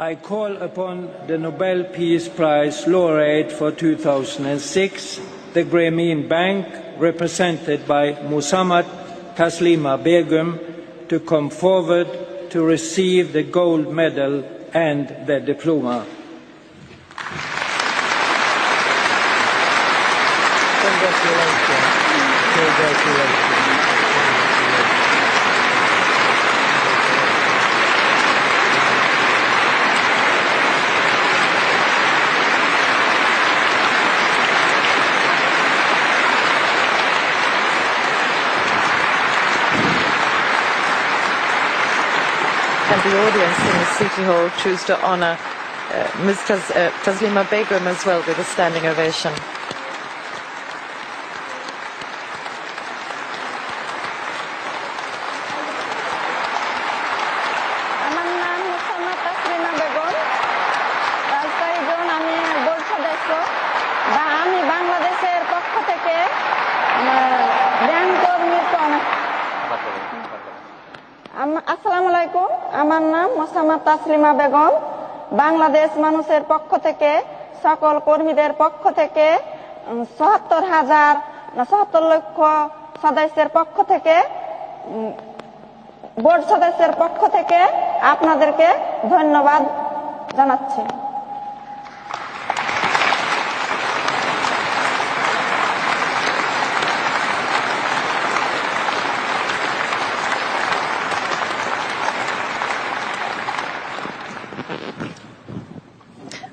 I call upon the Nobel Peace Prize laureate for 2006, the Grameen Bank, represented by Musammat Taslima Begum, to come forward to receive the gold medal and the diploma. Congratulations. Congratulations. And the audience in the City Hall choose to honour uh, Ms. Uh, Taslima Begum as well with a standing ovation. আলাইকুম। আমার নাম মোসাম্মদ তাসলিমা বেগম। বাংলাদেশ মানুষের পক্ষ থেকে, সকল কর্মীদের পক্ষ থেকে চুয়াত্তর হাজার চুয়াত্তর লক্ষ সদস্যের পক্ষ থেকে বোর্ড সদস্যের পক্ষ থেকে আপনাদেরকে ধন্যবাদ জানাচ্ছি।